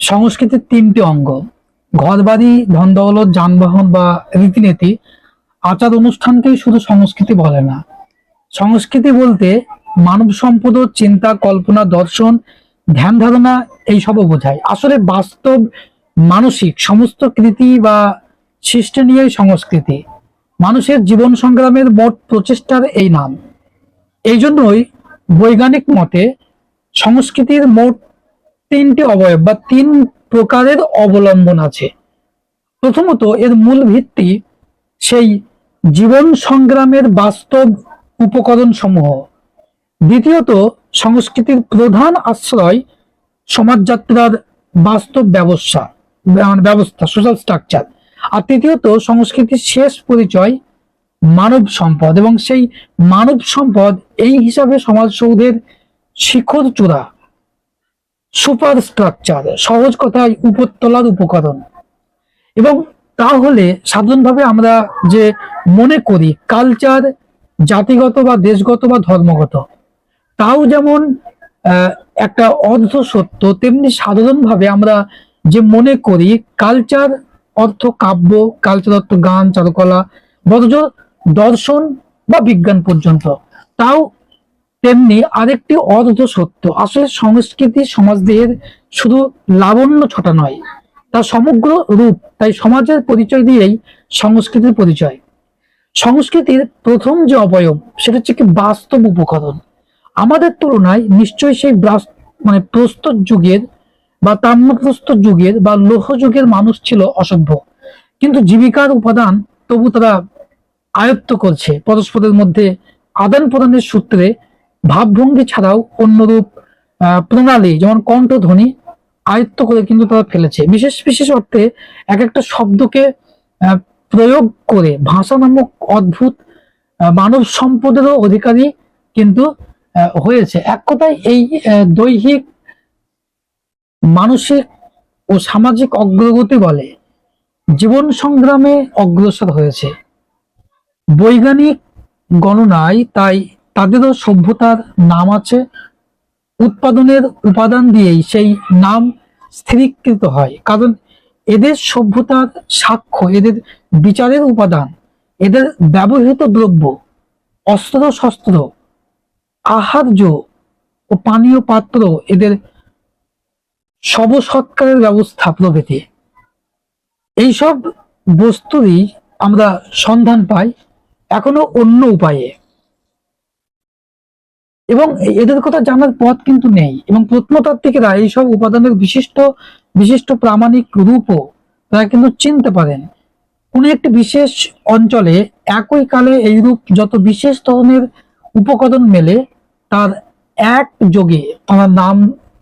সংস্কৃতির তিনটি অঙ্গ, ঘরবাড়ি ধন দৌলত যানবাহন বা রীতিনীতি, আচার অনুষ্ঠানকেই শুধু সংস্কৃতি বলে না। সংস্কৃতি বলতে মানব সম্পদ চিন্তা, কল্পনা, দর্শন, ধ্যান ধারণা এইসবও বোঝায়। আসলে বাস্তব, মানসিক সমস্ত কৃতি বা সৃষ্টি নিয়েই সংস্কৃতি। মানুষের জীবন সংগ্রামের মোট প্রচেষ্টার এই নাম। এই জন্যই বৈজ্ঞানিক মতে সংস্কৃতির মোট তিনটি অবয়ব বা তিন প্রকারের অবলম্বন আছে। প্রথমত, এর মূল ভিত্তি সেই জীবন সংগ্রামের বাস্তব উপকরণ সমূহ দ্বিতীয়ত, সংস্কৃতির প্রধান আশ্রয় সমাজযাত্রার বাস্তব ব্যবস্থা মানে ব্যবস্থা সোশ্যাল স্ট্রাকচার আর তৃতীয়ত, সংস্কৃতির শেষ পরিচয় মানব সম্পদ এবং সেই মানব সম্পদ এই হিসাবে সমাজ সৌধের শিখর চূড়া। সুপার স্ট্রাকচার সহজ কথায় উপরতলার উপকরণ। এবং তাহলে সাধারণভাবে আমরা যে মনে করি কালচার জাতিগত বা দেশগত বা ধর্মগত, তাও যেমন একটা অর্ধ সত্য, তেমনি সাধারণভাবে আমরা যে মনে করি কালচার অর্থ কাব্য কালচার অর্থ গান, চারুকলা বরঞ্চ দর্শন বা বিজ্ঞান পর্যন্ত, তাও তেমনি আরেকটি অর্ধ সত্য। আসলে সংস্কৃতি সমাজদেহের শুধু লাবণ্য ছটা নয় তার সমগ্র রূপ, তাই সমাজের পরিচয় দিয়েই সংস্কৃতির পরিচয়। সংস্কৃতির প্রথম যে অবয়ব, সেটা হচ্ছে কি বাস্তব উপকরণ। আমাদের তুলনায় নিশ্চয়ই সেই মানে প্রস্তর যুগের বা তাম্রপ্রস্তর যুগের বা লৌহ যুগের মানুষ ছিল অসভ্য। কিন্তু জীবিকার উপাদান তবু তারা আয়ত্ত করছে। পরস্পরের মধ্যে আদান প্রদানের সূত্রে ভাবভঙ্গি ছাড়াও অন্যরূপ প্রণালী যেমন কণ্ঠধ্বনি আয়ত্ত করে কিন্তু তারা ফেলেছে। বিশেষ বিশেষ অর্থে এক একটা শব্দকে প্রয়োগ করে ভাষা নামক অদ্ভুত মানব সম্পদেরও অধিকারী কিন্তু হয়েছে। এক কথায় এই দৈহিক, মানসিক ও সামাজিক অগ্রগতি বলে জীবন সংগ্রামে অগ্রসর হয়েছে। বৈজ্ঞানিক গণনায় তাই তাদেরও সভ্যতার নাম আছে। উৎপাদনের উপাদান দিয়েই সেই নাম স্থিরীকৃত হয়। কারণ এদের সভ্যতার সাক্ষ্য, এদের বিচারের উপাদান, এদের ব্যবহৃত দ্রব্য, অস্ত্র, শস্ত্র, আহার্য ও পানীয় পাত্র এদের শব সৎকারের ব্যবস্থা প্রভৃতি। এইসব বস্তুরই আমরা সন্ধান পাই এখনও অন্য উপায়ে। এবং এদের কথা জানার পথ কিন্তু নেই। এবং প্রত্নতাত্ত্বিকেরা এইসব উপাদানের বিশিষ্ট বিশিষ্ট প্রামাণিক রূপও তারা কিন্তু চিনতে পারেন। কোন একটি বিশেষ অঞ্চলে একই কালে এইরূপ যত বিশেষ ধরনের উপকরণ মেলে, তার এক যোগে তারা নাম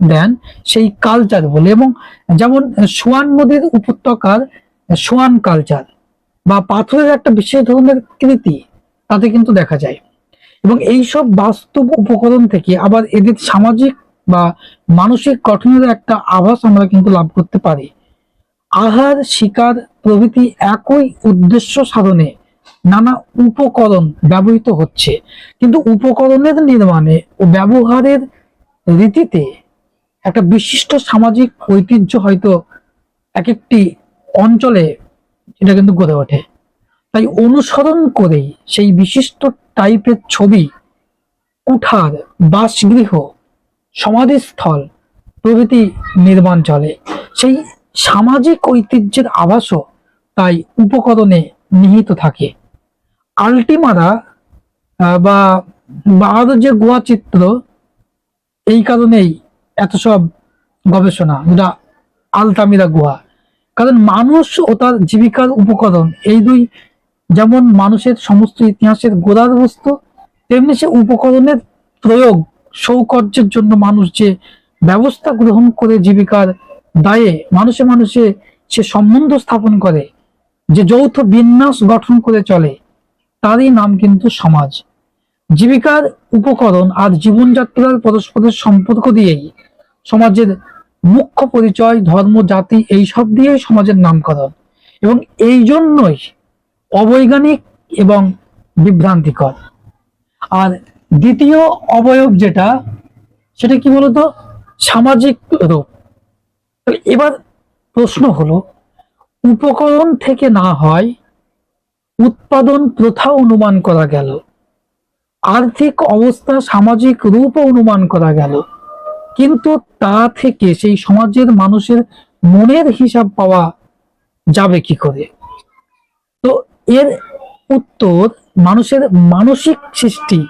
দেন সেই কালচার বলে। এবং যেমন সোয়ান নদীর উপত্যকার সোয়ান কালচার বা পাথরের একটা বিশেষ ধরনের কৃতি, তাতে কিন্তু দেখা যায়। এবং এইসব বাস্তব উপকরণ থেকে আবার এদের সামাজিক বা মানসিক গঠনের একটা আভাস আমরা কিন্তু লাভ করতে পারি। আহার, শিকার প্রভৃতি একই উদ্দেশ্য সাধনে নানা উপকরণ ব্যবহৃত হচ্ছে। কিন্তু উপকরণের নির্মাণে ও ব্যবহারের রীতিতে একটা বিশিষ্ট সামাজিক ঐতিহ্য হয়তো এক একটি অঞ্চলে এটা কিন্তু গড়ে ওঠে। তাই অনুসরণ করেই সেই বিশিষ্ট টাইপের ছবি, কুঠার, বাসগৃহ, সমাধিস্থল, প্রভৃতি নির্মাণ চলে। সেই সামাজিক ঐতিহ্যের আভাসও তাই উপকরণে নিহিত থাকে। আলটিমারা বা আরও যে গোয়া চিত্র, এই কারণেই এত সব গবেষণা, যেটা আলতামিরা গুহা কারণ মানুষ ও তার জীবিকার উপকরণ, এই দুই যেমন মানুষের সমস্ত ইতিহাসের গোড়ার বস্তু, তেমনি সে উপকরণের প্রয়োগ সৌকর্যের জন্য মানুষ যে ব্যবস্থা গ্রহণ করে জীবিকার দায়ে মানুষে মানুষে সে সম্বন্ধ স্থাপন করে, যে যৌথ বিন্যাস গঠন করে চলে, তারই নাম কিন্তু সমাজ। জীবিকার উপকরণ আর জীবনযাত্রার পরস্পরের সম্পর্ক দিয়েই সমাজের মুখ্য পরিচয়, ধর্ম, জাতি এই সব দিয়েই সমাজের নামকরণ। এবং এই জন্যই অবৈজ্ঞানিক এবং বিভ্রান্তিকর। আর দ্বিতীয় অবয়ব যেটা, সেটা কি বলতো? সামাজিক রূপ। এবার প্রশ্ন হলো, উপকরণ থেকে না হয় উৎপাদন প্রথা অনুমান করা গেল। আর্থিক অবস্থা সামাজিক রূপ অনুমান করা গেল। কিন্তু তা থেকে সেই সমাজের মানুষের মনের হিসাব পাওয়া যাবে কি করে? তো এর উত্তর মানুষের মানসিক সৃষ্টি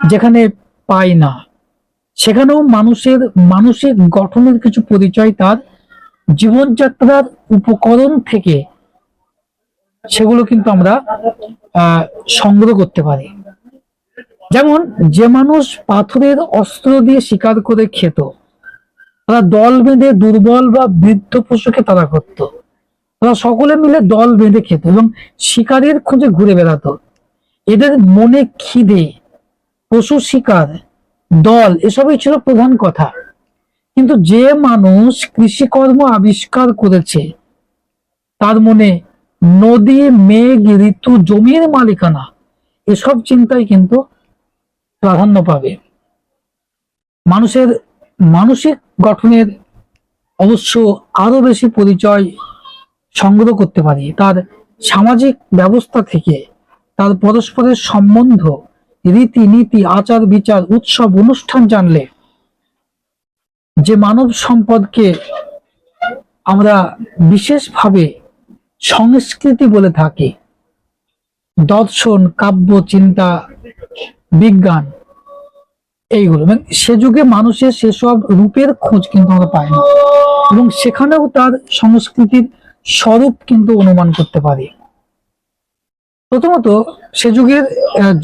যেখানে পায় না। সেখানেও মানুষের মানসিক গঠনের কিছু পরিচয় তার জীবনযাত্রার উপকরণ থেকে সেগুলো কিন্তু আমরা সংগ্রহ করতে পারি। যেমন যে মানুষ পাথরের অস্ত্র দিয়ে শিকার করে খেত, তারা দল বেঁধে দুর্বল বা বৃদ্ধ পশুকে তারা করত। তারা সকলে মিলে দল বেঁধে খেত এবং শিকারের খোঁজে ঘুরে বেড়াতো। এদের মনে খিদে, পশু শিকার, দল, এসবই ছিল প্রধান কথা। কিন্তু যে মানুষ কৃষিকর্ম আবিষ্কার করেছে, তার মনে নদী, মেঘ, ঋতু, জমির মালিকানা, এসব চিন্তাই কিন্তু প্রাধান্য পাবে। মানুষের, মানসিক গঠনের অবশ্য আরও বেশি পরিচয় সংগ্রহ করতে পারি। তার সামাজিক ব্যবস্থা থেকে তার পরস্পরের সম্বন্ধ রীতি নীতি আচার বিচার উৎসব, অনুষ্ঠান জানলে যে মানব সম্পদকে আমরা বিশেষভাবে সংস্কৃতি বলে থাকি। দর্শন, কাব্য, চিন্তা, বিজ্ঞান, এইগুলো। এবং সে যুগে মানুষের সেসব রূপের খোঁজ কিন্তু আমরা পাই না। এবং সেখানেও তার সংস্কৃতির স্বরূপ কিন্তু অনুমান করতে পারি। প্রথমত, সে যুগের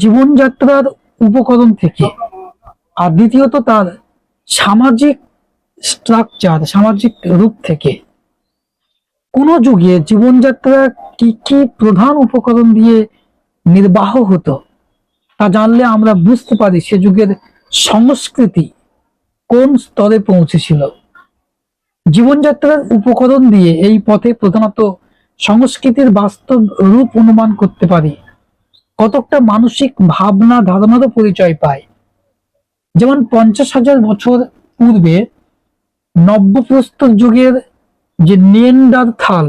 জীবনযাত্রার উপকরণ থেকে, আর দ্বিতীয়ত তার সামাজিক স্ট্রাকচার সামাজিক রূপ থেকে। কোন যুগে জীবনযাত্রা কি কি প্রধান উপকরণ দিয়ে নির্বাহ হতো, তা জানলে আমরা বুঝতে পারি সে যুগের সংস্কৃতি কোন স্তরে পৌঁছেছিল। জীবনযাত্রার উপকরণ দিয়ে এই পথে প্রধানত সংস্কৃতির বাস্তব রূপ অনুমান করতে পারি। কতকটা মানসিক ভাবনা ধারণারও পরিচয় পায় যেমন পঞ্চাশ হাজার বছর পূর্বে নব্যপ্রস্তর যুগের যে নিয়েন্ডার থাল,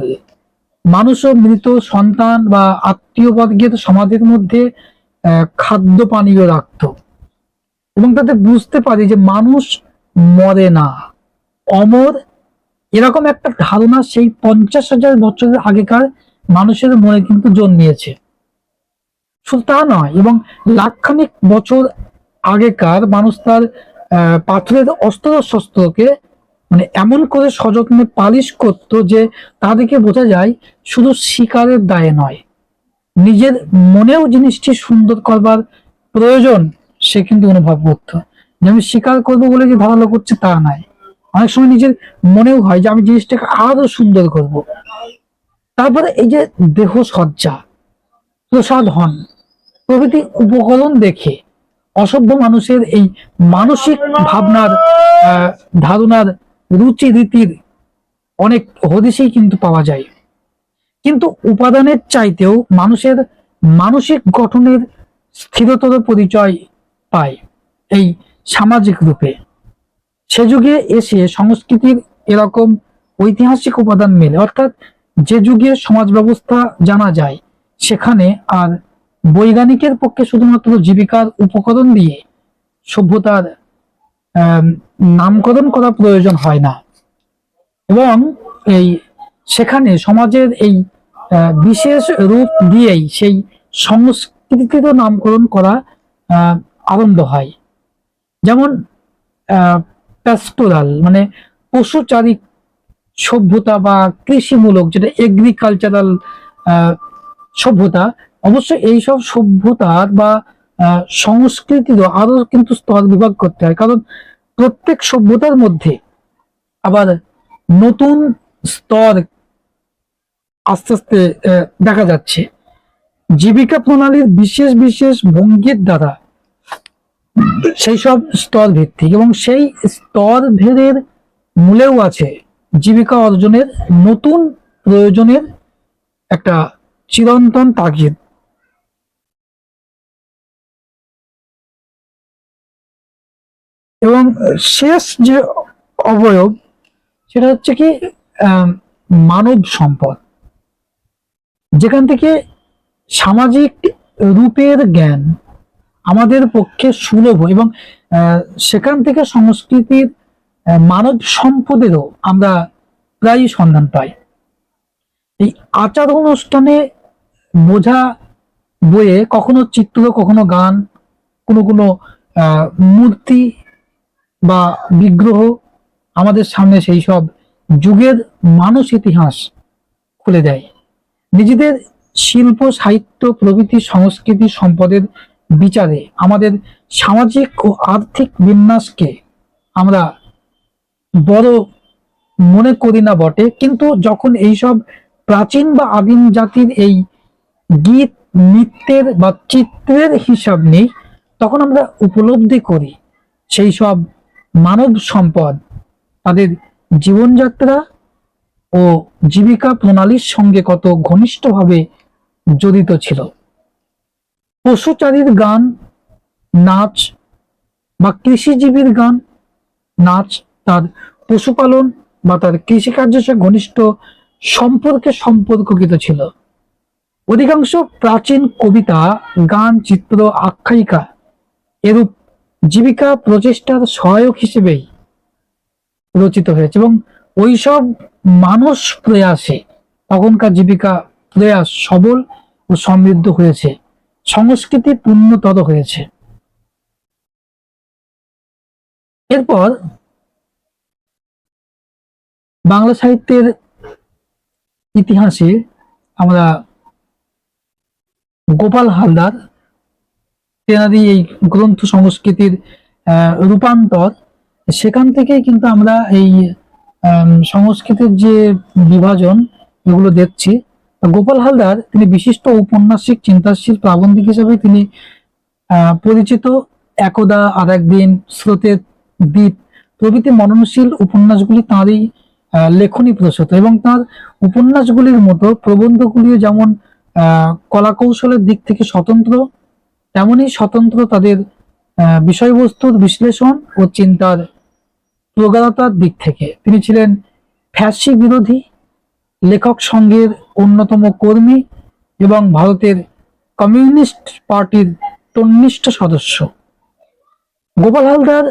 মানুষ ও মৃত সন্তান বা আত্মীয় বর্গের সমাধির মধ্যে খাদ্য পানীয় রাখত। এবং তাতে বুঝতে পারি যে মানুষ মরে না, অমর এরকম একটা ধারণা সেই পঞ্চাশ হাজার বছরের আগেকার মানুষের মনে কিন্তু জন্মিয়েছে। শুধু তা নয়, এবং লাখখানিক বছর আগেকার মানুষ তার পাথরের অস্ত্র শস্ত্রকে মানে এমন করে সযত্নে পালিশ করত যে তাদেরকে বোঝা যায় শুধু শিকারের দায়ে নয়। নিজের মনেও জিনিসটি সুন্দর করবার প্রয়োজন সে কিন্তু অনুভব করতো। যে আমি শিকার করব বলে যে ভালো করছে তা নয়। অনেক সময় নিজের মনেও হয় যে আমি জিনিসটাকে আরও সুন্দর করব। তারপরে এই যে দেহ সজ্জা প্রসাধন প্রভৃতি উপকরণ দেখে অসভ্য মানুষের এই মানসিক ভাবনার ধারণার রুচি রীতির অনেক হদিসেই কিন্তু পাওয়া যায়। কিন্তু উপাদানের চাইতেও মানুষের মানসিক গঠনের স্থিরতর পরিচয় পায় এই সামাজিক রূপে। সে যুগে এসে সংস্কৃতির এরকম ঐতিহাসিক উপাদান মেলে। অর্থাৎ যে যুগে সমাজ ব্যবস্থা জানা যায়, সেখানে আর বৈজ্ঞানিকের পক্ষে শুধুমাত্র জীবিকার উপকরণ দিয়ে সভ্যতার নামকরণ করা প্রয়োজন হয় না। এবং এই সেখানে সমাজের এই বিশেষ রূপ দিয়েই সেই সংস্কৃতির নামকরণ করা আরম্ভ হয়। যেমন প্যাস্টোরাল মানে পশুচারিক সভ্যতা বা কৃষিমূলক যেটা এগ্রিকালচারাল সভ্যতা অবশ্য এইসব সভ্যতার বা সংস্কৃতিরও আরও কিন্তু স্তর বিভাগ করতে হয়। কারণ প্রত্যেক সভ্যতার মধ্যে আবার নতুন স্তর আস্তে আস্তে দেখা যাচ্ছে। জীবিকা প্রণালীর বিশেষ বিশেষ ভঙ্গির দ্বারা সেই সব স্তর ভিত্তিক এবং সেই স্তর ভেদের মূলেও আছে জীবিকা অর্জনের নতুন প্রয়োজনের একটা চিরন্তন তাগিদ। এবং শেষ যে অবয়ব, সেটা হচ্ছে কি মানব সম্পদ। যেখান থেকে সামাজিক রূপের জ্ঞান আমাদের পক্ষে সুলভ এবং সেখান থেকে সংস্কৃতির মানব সম্পদেরও আমরা প্রায় সন্ধান পাই। এই আচার অনুষ্ঠানে বোঝা বইয়ে কখনো চিত্র, কখনো গান, কোনো কোনো মূর্তি বা বিগ্রহ আমাদের সামনে সেই সব যুগের মানুষ ইতিহাস খুলে দেয়। নিজেদের শিল্প, সাহিত্য, প্রভৃতি, সংস্কৃতি, সম্পদের বিচারে আমাদের সামাজিক ও আর্থিক বিন্যাসকে আমরা বড় মনে করি না বটে। কিন্তু যখন এইসব প্রাচীন বা আদিম জাতির এই গীত, নৃত্যের বা চিত্রের হিসাব নেই, তখন আমরা উপলব্ধি করি সেই সব মানব সম্পদ, তাদের জীবনযাত্রা ও জীবিকা প্রণালীর সঙ্গে কত ঘনিষ্ঠভাবে জড়িত ছিল। পশুচারীর গান, নাচ বা কৃষিজীবীর গান, নাচ তার পশুপালন বা তার কৃষিকার্যের সাথে ঘনিষ্ঠ সম্পর্কে সম্পর্কিত ছিল। অধিকাংশ প্রাচীন কবিতা, গান, চিত্র, আখ্যায়িকা এরূপ জীবিকা প্রচেষ্টার সহায়ক হিসেবেই রচিত হয়েছে এবং ওইসব মানুষ প্রয়াসে। তখনকার জীবিকা প্রয়াস সবল ও সমৃদ্ধ হয়েছে। সংস্কৃতি পূর্ণতর হয়েছে। এরপর বাংলা সাহিত্যের ইতিহাসে আমরা গোপাল হালদার তেনারি এই গ্রন্থ সংস্কৃতির রূপান্তর, সেখান থেকে কিন্তু আমরা এই সংস্কৃতির যে বিভাজন, এগুলো দেখছি। গোপাল হালদার তিনি বিশিষ্ট ঔপন্যাসিক, চিন্তাশীল, প্রাবন্ধিক হিসেবে তিনি পরিচিত। একদা আর একদিন স্রোতের দ্বীপ। প্রভৃতি মননশীল উপন্যাসগুলি তাঁরই লেখনী প্রসূত এবং তার উপন্যাসগুলির মতো প্রবন্ধগুলিও যেমন কলাকৌশলের দিক থেকে স্বতন্ত্র, তেমনি স্বতন্ত্র তাদের বিষয়বস্তুর বিশ্লেষণ ও চিন্তার প্রগাঢ়তার দিক থেকে। তিনি ছিলেন ফ্যাসি বিরোধী লেখক সংঘের অন্যতম কর্মী এবং ভারতের কমিউনিস্ট পার্টির তন্নিষ্ঠ সদস্য। গোপাল হালদার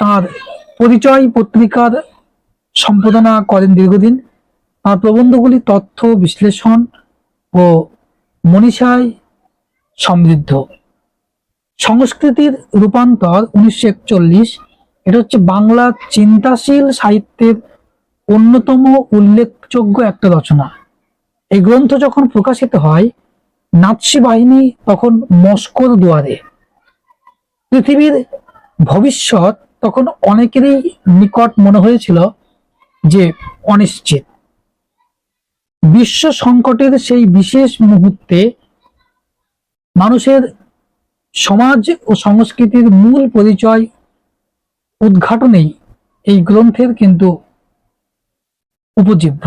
তার পরিচয় পত্রিকার সম্পাদনা করেন দীর্ঘদিন। তার প্রবন্ধগুলি তথ্য, বিশ্লেষণ ও মনীষায় সমৃদ্ধ। সংস্কৃতির রূপান্তর উনিশশো একচল্লিশ। এটা হচ্ছে বাংলা চিন্তাশীল সাহিত্যের অন্যতম উল্লেখযোগ্য একটা রচনা। এই গ্রন্থ যখন প্রকাশিত হয়, নাৎসি বাহিনী তখন মস্কোর দুয়ারে। পৃথিবীর ভবিষ্যৎ তখন অনেকেরই নিকট মনে হয়েছিল যে অনিশ্চিত। বিশ্ব সংকটের সেই বিশেষ মুহূর্তে মানুষের সমাজ ও সংস্কৃতির মূল পরিচয় উদ্ঘাটনেই এই গ্রন্থের কিন্তু উপজীব্য।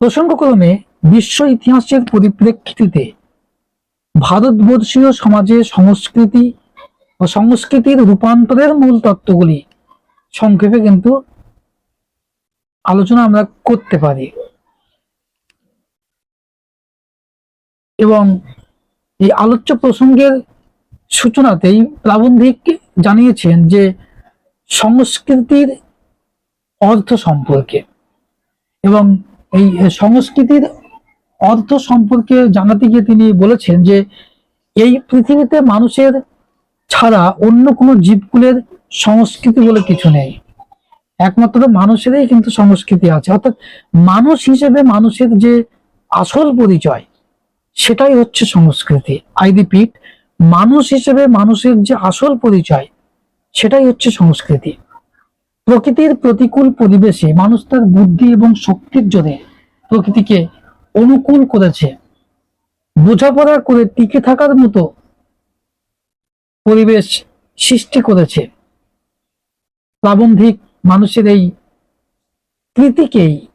প্রসঙ্গক্রমে বিশ্ব ইতিহাসের পরিপ্রেক্ষিতে ভারতবর্ষীয় সমাজে সংস্কৃতি ও সংস্কৃতির রূপান্তরের মূল তত্ত্বগুলি সংক্ষেপে কিন্তু আলোচনা আমরা করতে পারি। এবং এই আলোচ্য প্রসঙ্গের সূচনাতেই প্রাবন্ধিক জানিয়েছেন যে সংস্কৃতির অর্থ সম্পর্কে। এবং এই সংস্কৃতির অর্থ সম্পর্কে জানাতে গিয়ে তিনি বলেছেন যে, এই পৃথিবীতে মানুষের ছাড়া অন্য কোনো জীবকুলের সংস্কৃতি বলে কিছু নেই। একমাত্র মানুষেরই কিন্তু সংস্কৃতি আছে। অর্থাৎ মানুষ হিসেবে মানুষের যে আসল পরিচয়, সেটাই হচ্ছে সংস্কৃতি। আই রিপিট মানুষ হিসেবে মানুষের যে আসল পরিচয়, সেটাই হচ্ছে সংস্কৃতি। প্রকৃতির প্রতিকূল পরিবেশে মানুষ তার বুদ্ধি এবং শক্তির জোরে প্রকৃতিকে অনুকূল করেছে। বোঝাপড়া করে টিকে থাকার মতো পরিবেশ সৃষ্টি করেছে। প্রাবন্ধিক মানুষের এই কৃতিকেই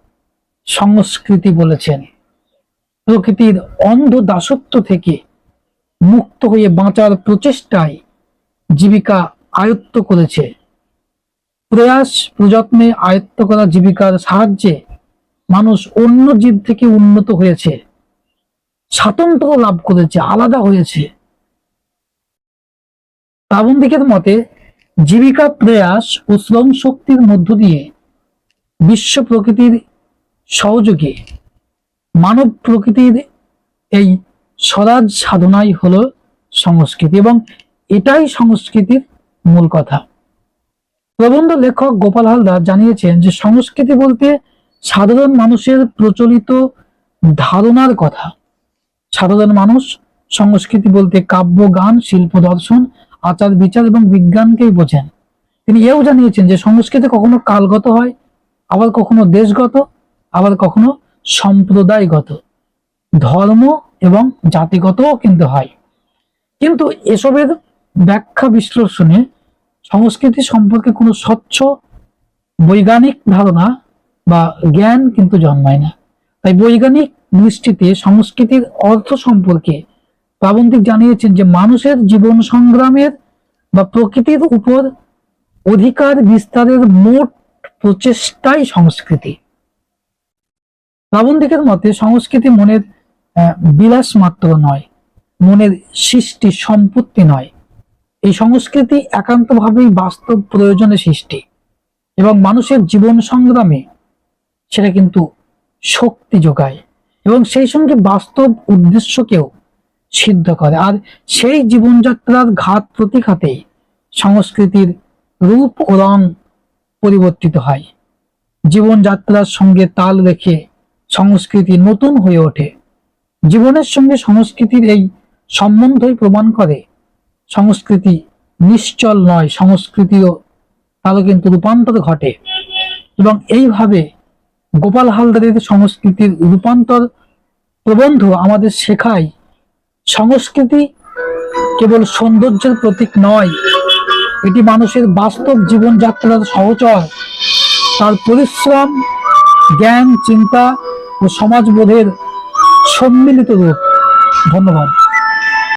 সংস্কৃতি বলেছেন। প্রকৃতির অন্ধ দাসত্ব থেকে মুক্ত হয়ে বাঁচার প্রচেষ্টায় জীবিকা আয়ত্ত করেছে। প্রয়াস প্রযত্নে আয়ত্ত করা জীবিকার সাহায্যে মানুষ অন্য জীব থেকে উন্নত হয়েছে, স্বাতন্ত্র লাভ করেছে, আলাদা হয়েছে। প্রাবন্ধিকের মতে, জীবিকা প্রয়াস ও শ্রম শক্তির মধ্য দিয়ে বিশ্ব প্রকৃতির সহযোগে মানব প্রকৃতির এই স্বরাজ সাধনাই হলো সংস্কৃতি এবং এটাই সংস্কৃতির মূল কথা। প্রবন্ধ লেখক গোপাল হালদার জানিয়েছেন যে, সংস্কৃতি বলতে সাধারণ মানুষের প্রচলিত ধারণার কথা। সাধারণ মানুষ সংস্কৃতি বলতে কাব্য, গান, শিল্প, দর্শন, আচার, বিচার এবং বিজ্ঞানকেই বোঝেন। তিনি এও জানিয়েছেন যে, সংস্কৃতি কখনো কালগত হয়, আবার কখনো দেশগত, আবার কখনো সম্প্রদায়গত। ধর্ম এবং জাতিগতও কিন্তু হয়। কিন্তু এসবের ব্যাখ্যা বিশ্লেষণে সংস্কৃতি সম্পর্কে কোনো স্বচ্ছ বৈজ্ঞানিক ধারণা বা জ্ঞান কিন্তু জন্মায় না। তাই বৈজ্ঞানিক দৃষ্টিতে সংস্কৃতির অর্থ সম্পর্কে প্রাবন্ধিক জানিয়েছেন যে মানুষের জীবন সংগ্রামের বা প্রকৃতির উপর অধিকার বিস্তারের মোট প্রচেষ্টাই সংস্কৃতি। প্রাবন্ধিকের মতে সংস্কৃতি মনের বিলাস মাত্র নয়, মনের সৃষ্টি সম্পত্তি নয়। এই সংস্কৃতি একান্তভাবেই বাস্তব প্রয়োজনে সৃষ্টি এবং মানুষের জীবন সংগ্রামে সেটা কিন্তু শক্তি যোগায় এবং সেই সঙ্গে বাস্তব উদ্দেশ্যকেও সিদ্ধ করে। আর সেই জীবনযাত্রার ঘাত প্রতিঘাতেই সংস্কৃতির রূপ ও রং পরিবর্তিত হয়। জীবনযাত্রার সঙ্গে তাল রেখে সংস্কৃতি নতুন হয়ে ওঠে। জীবনের সঙ্গে সংস্কৃতির এই সম্বন্ধই প্রমাণ করে সংস্কৃতি নিশ্চল নয়, সংস্কৃতিও তারও কিন্তু রূপান্তর ঘটে। এবং এইভাবে গোপাল হালদারের সংস্কৃতির রূপান্তর প্রবন্ধ আমাদের শেখায়, সংস্কৃতি কেবল সৌন্দর্যের প্রতীক নয়, এটি মানুষের বাস্তব জীবনযাত্রার সহচর। তার পরিশ্রম, জ্ঞান, চিন্তা ও সমাজবোধের সম্মিলিত রূপ। ধন্যবাদ।